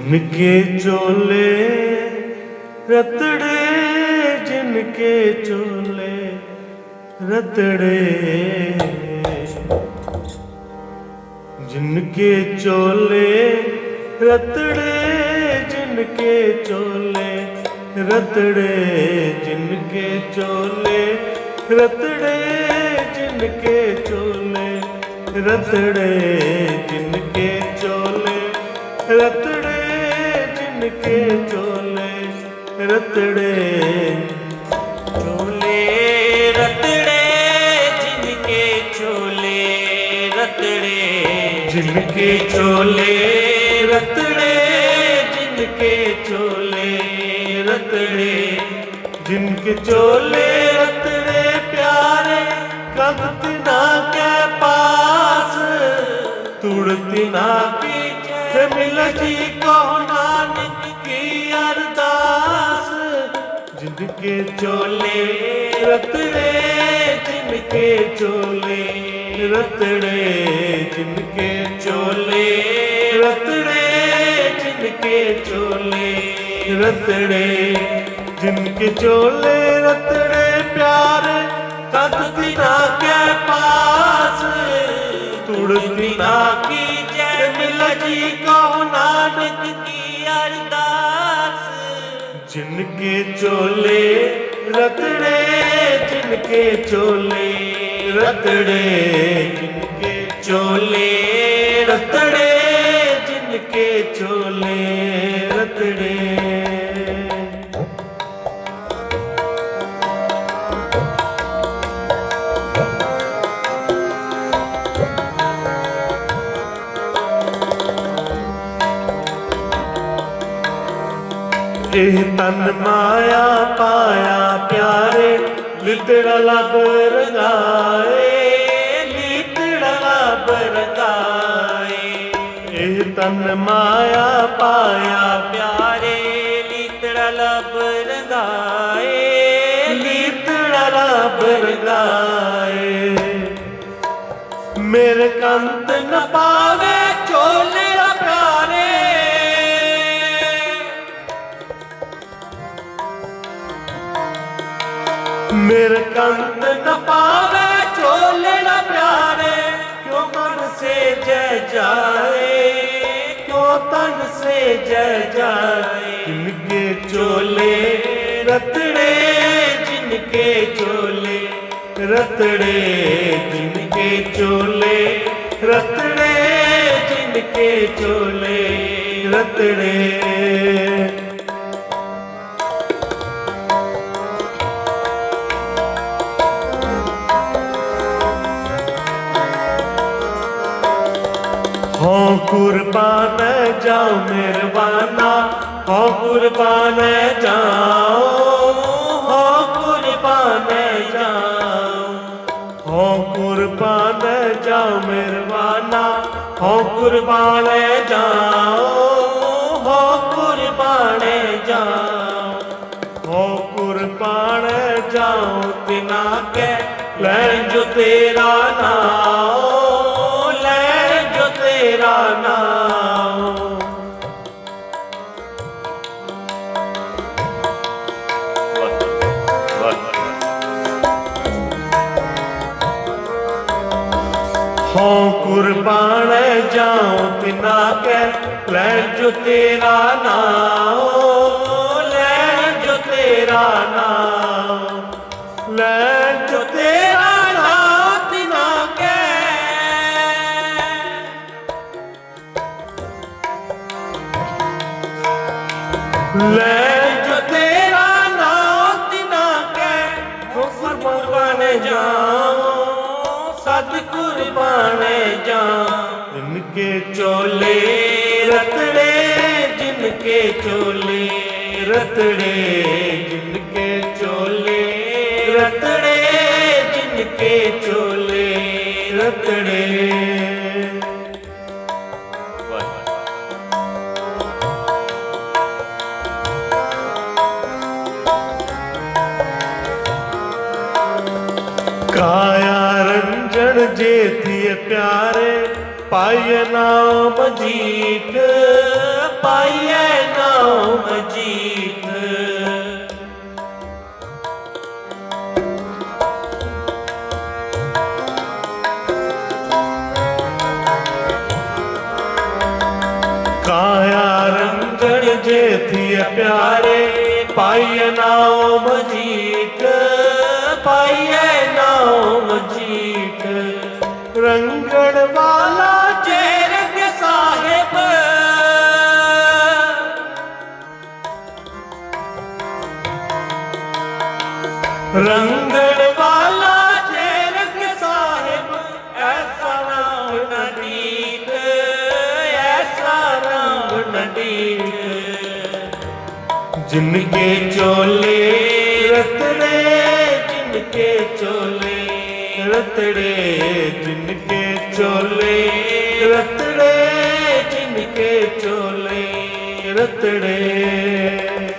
जिनके चोले रतड़े जिनके चोले रतड़े जिनके चोले रतड़े जिनके चोले रतड़े जिनके चोले रतड़े जिनके चोले रतड़े जिनके चोले रतड़े जिनके चोले रतड़े चोले रतड़े, जिनके चोले रतड़े। जिनके चोले रतड़े, जिनके चोले रतड़े। जिनके चोले रतड़े, प्यारे कदत ना के पास, तुड़ती ना पीछे ਸਿੱਖ ਮਿਲ ਜੀ ਕੋ ਨਾਨਕ ਕੀ ਅਰਦਾਸ। ਜਿੰਦਕੇ ਚੋਲੇ ਰਤੜੇ, ਜਿੰਦਕੇ ਚੋਲੇ ਰਤੜੇ, ਜਿੰਦਕੇ ਚੋਲੇ ਰਤੜੇ, ਜਿੰਦਕੇ ਚੋਲੇ ਰਤੜੇ। ਜਿੰਦਕੇ ਚੋਲੇ ਰਤੜੇ ਪਿਆਰ, ਤਦ ਦਿਨਾ ਕੇ ਪਾ जिनके चोले रतड़े जिनके चोले रतड़े जिनके चोले रतड़े ਇਹ ਤਨ ਮਾਇਆ ਪਾਇਆ ਪਿਆਰੇ ਲਿਤੜਾ ਲਬ ਰਗਾਏ ਲਿਤੜਾ ਲਬ ਰਗਾਏ। ਇਹ ਤਨ ਮਾਇਆ ਪਾਇਆ ਪਿਆਰੇ ਲਿਤੜਾ ਲਬ ਰਗਾਏ ਲਿਤੜਾ ਲਬ ਰਗਾਏ। ਮੇਰੇ ਕੰਤ ਨਾ ਪਾਵੇ ਕੰਤ ਨ ਪਾਵੇ ਨਾ ਪਿਆਰੇ, ਕਿਉ ਮਨ ਸੇ ਜੈ ਜਾਏ? ਕਿਉ ਤਨ ਸੇ ਜੈ ਜਾਏ? ਜਿਨਕੇ ਝੋਲੇ ਰਤੜੇ, ਜਿਨਕੇ ਚੋਲੇ ਰਤੜੇ, ਜਿਨਕੇ ਚੋਲੇ ਰਤੜੇ, ਜਿਨਕੇ ਚੋਲੇ ਰਤੜੇ। ਹੋ ਕੁਰਬਾਨ ਜਾ ਮਿਹਰਬਾਨਾ ਹੋ ਕੁਰਬਾਨ ਜਾਓ ਹੋ ਕੁਰਬਾਨ ਜਾਓ ਹੋ ਕੁਰਬਾਨ ਜਾ ਮਿਹਰਬਾਨਾ ਕੁਰਬਾਨ ਜਾਓ ਹੋ ਕੁਰਬਾਨ ਜਾਓ ਹੋ ਕੁਰਬਾਨ ਜਾਓ ਤਿਨਾ ਕੇ ਲੈ ਜੋ ਤੇਰਾ ਨਾਮ ਨਾਮ ਹੋਂ ਕੁਰਬਾਨ ਜਾਉ ਲੈ ਜੋ ਤੇਰਾ ਨਾਮ ਲੈ ਜੋ ਤੇਰਾ ਨਾਮ जाओ इनके चोले रतड़े जिनके चोले रतड़े जिनके चोले रतड़े जिनके चोले रतड़े काया रंजन जे थिए प्यारे ਪਾਈਏ ਨਾਮ ਜੀਤ ਪਾਈਏ ਨਾਮ ਜੀਤ। ਕਾਇਆ ਰੰਗਣ ਜੇਥੀਏ ਪਿਆਰੇ ਪਾਈਏ ਨਾਮ ਜੀਤ ਪਾਈਏ ਜਿਨਕੇ ਚੋਲੇ ਰਤੜੇ ਜਿਨਕੇ ਚੋਲੇ। ਰਤੜੇ ਜਿਨਕੇ ਚੋਲੇ। ਰਤੜੇ ਜਿਨਕੇ ਚੋਲੇ। ਰਤੜੇ।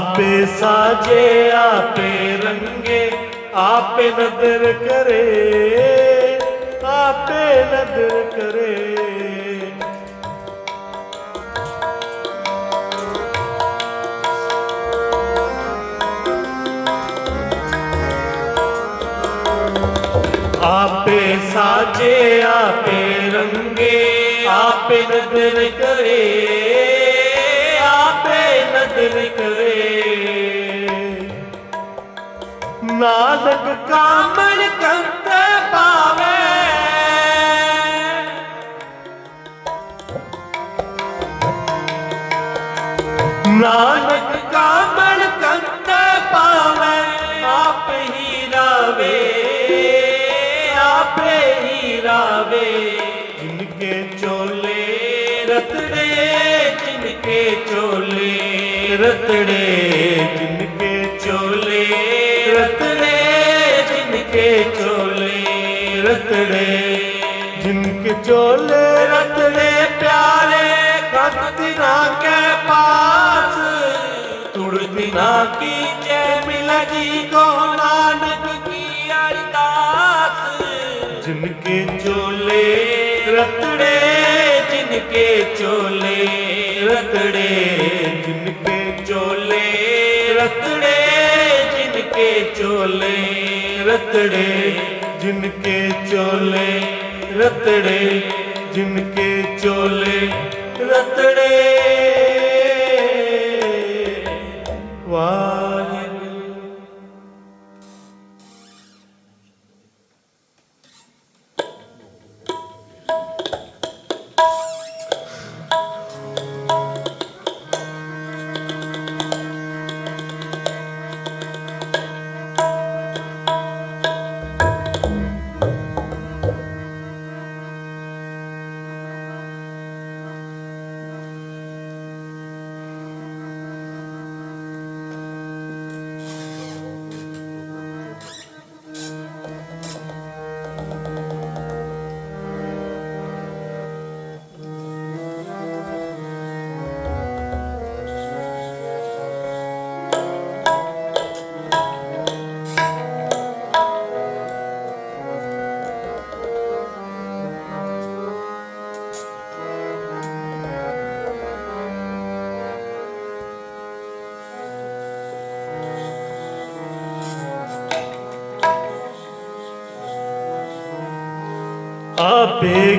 ਆਪੇ ਸਾਜੇ, ਆਪੇ ਰੰਗੇ, ਆਪੇ ਨਦਰ ਕਰੇ, ਆਪੇ ਨਦਰ ਕਰੇ। ਆਪੇ ਸਾਜੇ, ਆਪੇ ਰੰਗੇ, ਆਪੇ ਨਦਰ ਕਰੇ, ਆਪੇ ਨਦਰ ਕਰੇ। ਨਾਨਕ ਕਾਮਣ ਕੰਤ ਪਾਵੇ। ਨਾਨਕ ਕਾਮਣ ਕੰਤ ਪਾਵੇ, ਆਪ ਹੀ ਰਾਵੇ, ਆਪੇ ਹੀ ਰਾਵੇ। ਜਿਨਕੇ ਚੋਲੇ ਰਤੜੇ, ਜਿਨਕੇ ਚੋਲੇ ਰਤੜੇ, ਜਿਨਕੇ ਚੋਲੇ ਚੋਲੇ ਰਤੜੇ ਜਿਨਕੇ ਚੋਲੇ ਰਤੜੇ ਪਿਆਰੇ ਭਗਤੀ ਨਾ ਕੇ ਪਾਸ ਤੁੜਦੀ ਨਾ ਕੀ ਜੈ ਮਿਲ ਜੀ ਕੋ ਨਾਨਕ ਕੀ ਅਰਦਾਸ ਜਿਨਕੇ ਚੋਲੇ ਰਤੜੇ ਜਿਨਕੇ ਚੋਲੇ ਰਤੜੇ ਜਿਨਕੇ ਚੋਲੇ ਰਤੜੇ ਜਿਨਕੇ ਚੋਲੇ ਰਤੜੇ ਜਿਨਕੇ ਚੋਲੇ ਰਤੜੇ। ਜਿਨਕੇ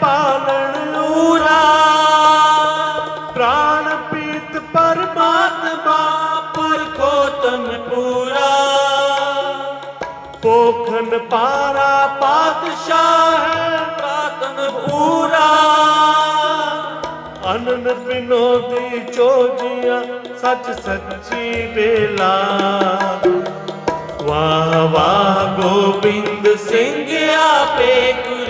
ਪਾਲਣ ਪੂਰਾ ਪ੍ਰਾਣ ਪੀਤ ਪਰਮਾਤਮਾ ਪੁਰ ਪੂਰਾ। ਪੋਖਨ ਪਾਰਾ ਪਾਤਸ਼ਾਹ ਹੈ, ਪ੍ਰਾਤਨ ਪੂਰਾ। ਅਨੰਦ ਬਿਨੋਦੀ ਚੋਜੀਆਂ, ਸੱਚ ਸੱਚੀ ਬੇਲਾ ਵਾਹ ਵਾਹ ਗੋਬਿੰਦ ਸਿੰਘ ਆਪੇ ਗੁਰ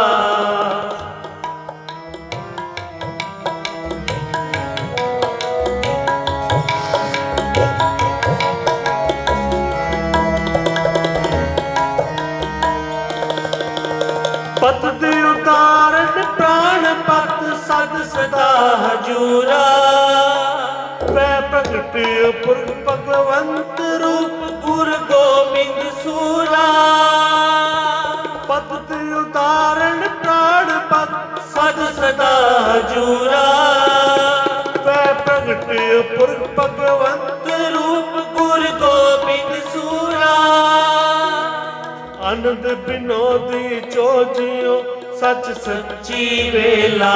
ਪੁਰਖ ਭਗਵੰਤ ਰੂਪ ਗੁਰ ਗੋਬਿੰਦ ਸੂਰਾ ਪਤ ਦੇ ਉਤਾਰਨ ਪ੍ਰਾਣ ਪਤ ਸਦ ਸਦਾ ਹਜੂਰਾ। ਵੈ ਪ੍ਰਗਟ ਪੁਰਖ ਭਗਵੰਤ ਰੂਪ ਗੁਰ ਗੋਬਿੰਦ ਸੂਰਾ ਆਨੰਦ ਬਿਨੋਦੀ ਚੋਜਿਓ ਸੱਚ ਸੱਚ ਸੱਚੀ ਵੇਲਾ।